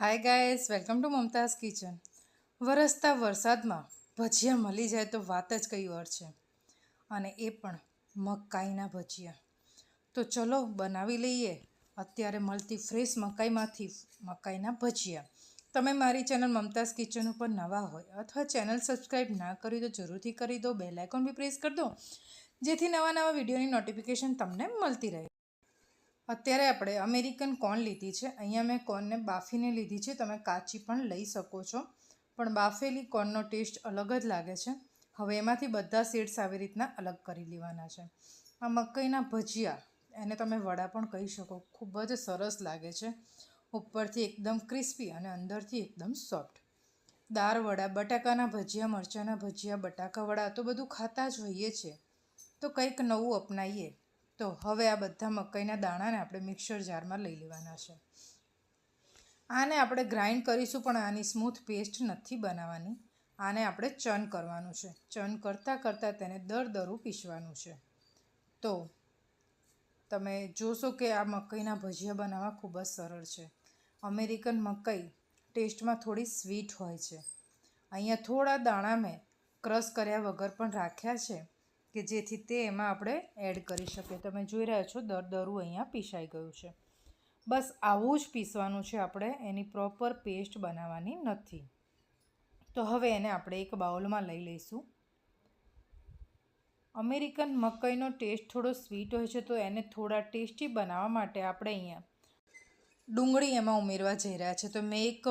Hi guys welcome to Mumtaz kitchen વરસતા વરસાદમાં ભજીયા મળી જાય તો વાત જ કઈ વાર છે. અને એ પણ મકાઈના ભજીયા. તો ચલો બનાવી લઈએ. અત્યારે મળતી ફ્રેશ મકાઈમાંથી મકાઈના ભજીયા. તમે મારી ચેનલ મમતાઝ કિચન ઉપર નવા હોય અથવા ચેનલ સબસ્ક્રાઈબ ના કરી તો જરૂરથી કરી દો. બેલ આઇકોન બી પ્રેસ કરી દો. જેથી નવા નવા વિડીયોની નોટિફિકેશન તમને મળતી રહે. અત્યારે આપણે અમેરિકન કોર્ન લીધી છે. અહીંયા મેં કોર્નને બાફીને લીધી છે. તમે કાચી પણ લઈ શકો છો. પણ બાફેલી કોર્નનો ટેસ્ટ અલગ જ લાગે છે. હવે એમાંથી બધા સીડ્સ આવી રીતના અલગ કરી લેવાના છે. આ મકાઈના ભજીયા, એને તમે વડા પણ કહી શકો. ખૂબ જ સરસ લાગે છે. ઉપરથી એકદમ ક્રિસ્પી અને અંદરથી એકદમ સોફ્ટ. દાળ વડા, બટાકાના ભજીયા, મરચાંના ભજીયા, બટાકા વડા તો બધું ખાતા જ હોઈએ છીએ. તો કંઈક નવું અપનાવીએ તો હવે આ બધા મકાઈના દાણાને આપણે મિક્સર જારમાં લઈ લેવાના છે. આને આપણે ગ્રાઇન્ડ કરીશું, પણ આની સ્મૂથ પેસ્ટ નથી બનાવવાની. આને આપણે ચર્ન કરવાનું છે. ચર્ન કરતાં કરતાં તેને દર દરું પીસવાનું છે. તો તમે જોશો કે આ મકાઈના ભજીયા બનાવવા ખૂબ જ સરળ છે. અમેરિકન મકાઈ ટેસ્ટમાં થોડી સ્વીટ હોય છે. અહીંયા થોડા દાણા મેં ક્રશ કર્યા વગર પણ રાખ્યા છે. કે જેથી તે એમાં આપણે એડ કરી શકીએ. તમે જોઈ રહ્યા છો, દર દરું અહીંયા પીસાઈ ગયું છે. બસ આવું જ પીસવાનું છે આપણે, એની પ્રોપર પેસ્ટ બનાવવાની નથી. તો હવે એને આપણે એક બાઉલમાં લઈ લઈશું. અમેરિકન મકાઈનો ટેસ્ટ થોડો સ્વીટ હોય છે, તો એને થોડા ટેસ્ટી બનાવવા માટે આપણે અહીંયા ડુંગળી એમાં ઉમેરવા જઈ રહ્યા છે. તો મેં એક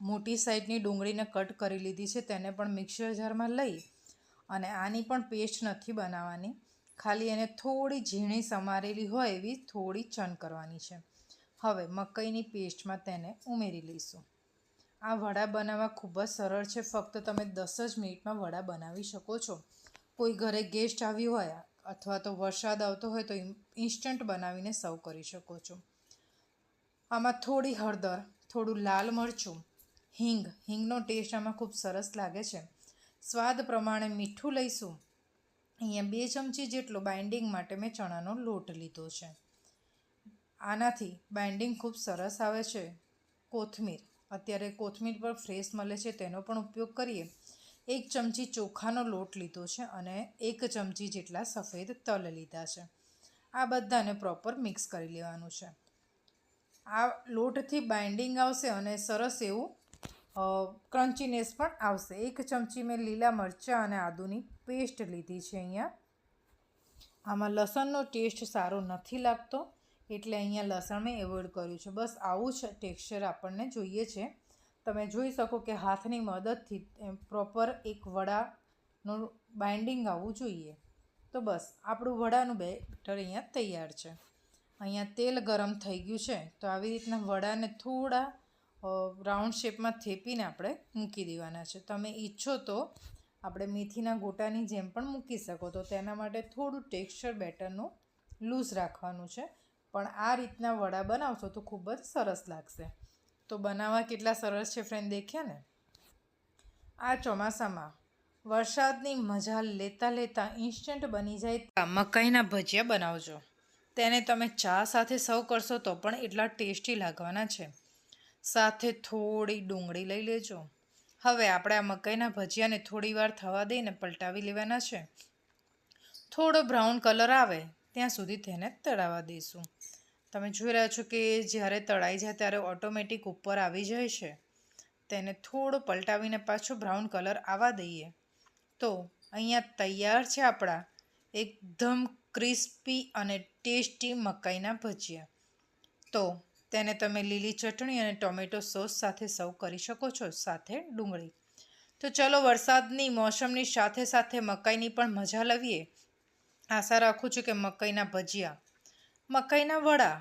મોટી સાઈઝની ડુંગળીને કટ કરી લીધી છે, તેને પણ મિક્સર જારમાં લઈ અને આની પણ પેસ્ટ નથી બનાવવાની. ખાલી એને થોડી ઝીણી સમારેલી હોય એવી થોડી ચન કરવાની છે. હવે મકાઈની પેસ્ટમાં તેને ઉમેરી લઈશું. આ વડા બનાવવા ખૂબ જ સરળ છે. ફક્ત તમે દસ જ મિનિટમાં વડા બનાવી શકો છો. કોઈ ઘરે ગેસ્ટ આવ્યું હોય અથવા તો વરસાદ આવતો હોય તો ઇન્સ્ટન્ટ બનાવીને સર્વ કરી શકો છો. આમાં થોડી હળદર, થોડું લાલ મરચું, હિંગ, હિંગનો ટેસ્ટ આમાં ખૂબ સરસ લાગે છે. સ્વાદ પ્રમાણે મીઠું લઈશું. અહીંયા બે ચમચી જેટલો બાઇન્ડિંગ માટે મેં ચણાનો લોટ લીધો છે. આનાથી બાઇન્ડિંગ ખૂબ સરસ આવે છે. કોથમીર. અત્યારે કોથમીર પર ફ્રેશ મળે છે તેનો પણ ઉપયોગ કરીએ. એક ચમચી ચોખાનો લોટ લીધો છે અને એક ચમચી જેટલા સફેદ તલ લીધા છે. આ બધાને પ્રોપર મિક્સ કરી લેવાનું છે. આ લોટથી બાઇન્ડિંગ આવશે અને સરસ એવું ક્રન્ચીનેસ પણ આવશે. એક ચમચી મેં લીલા મરચાં અને આદુની પેસ્ટ લીધી છે અહીંયા. આમાં લસણનો ટેસ્ટ સારો નથી લાગતો, એટલે અહીંયા લસણ મેં એવોઇડ કર્યું છે. બસ આવું જ ટેક્સચર આપણને જોઈએ છે. તમે જોઈ શકો કે હાથની મદદથી પ્રોપર એક વડાનું બાઇન્ડિંગ આવવું જોઈએ. તો બસ, આપણું વડાનું બેટર અહીંયા તૈયાર છે. અહીંયા તેલ ગરમ થઈ ગયું છે. તો આવી રીતના વડાને થોડા રાઉન્ડ શેપમાં થેપીને આપણે મૂકી દેવાના છે. તમે ઈચ્છો તો આપણે મેથીના ગોટાની જેમ પણ મૂકી શકો તો તેના માટે થોડું ટેક્સચર બેટરનું લૂઝ રાખવાનું છે. પણ આ રીતના વડા બનાવશો તો ખૂબ જ સરસ લાગશે. તો બનાવવા કેટલા સરસ છે ફ્રેન્ડ દેખ્યા ને? આ ચોમાસામાં વરસાદની મજા લેતા લેતા ઇન્સ્ટન્ટ બની જાય મકાઈના ભજીયા બનાવજો. તેને તમે ચા સાથે સર્વ કરશો તો પણ એટલા ટેસ્ટી લાગવાના છે. સાથે થોડી ડુંગળી લઈ લેજો. હવે આપણે આ મકાઈના ભજીયાને થોડી વાર થવા દઈને પલટાવી લેવાના છે. થોડો બ્રાઉન કલર આવે, ત્યાં સુધી તેને તળાવવા દઈશું. તમે જોઈ રહ્યા છો કે જ્યારે તળાઈ જાય ત્યારે ઓટોમેટિક ઉપર આવી જાય છે. તેને થોડો પલટાવીને પાછો બ્રાઉન કલર આવવા દઈએ. તો અહીંયા તૈયાર છે આપણા એકદમ ક્રિસ્પી અને ટેસ્ટી મકાઈના ભજીયા. તો તેને તમે લીલી ચટણી અને ટોમેટો સોસ સાથે સર્વ કરી શકો છો, સાથે ડુંગળી. તો ચલો વરસાદની મોસમની સાથે સાથે મકાઈની પણ મજા લવીએ. આશા રાખું છું કે મકાઈના ભજીયા, મકાઈના વડા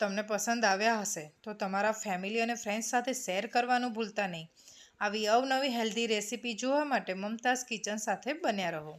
તમને પસંદ આવ્યા હશે. તો તમારા ફેમિલી અને ફ્રેન્ડ્સ સાથે શેર કરવાનું ભૂલતા નહીં. આવી અવનવી હેલ્ધી રેસીપી જોવા માટે મમતાઝ કિચન સાથે બન્યા રહો.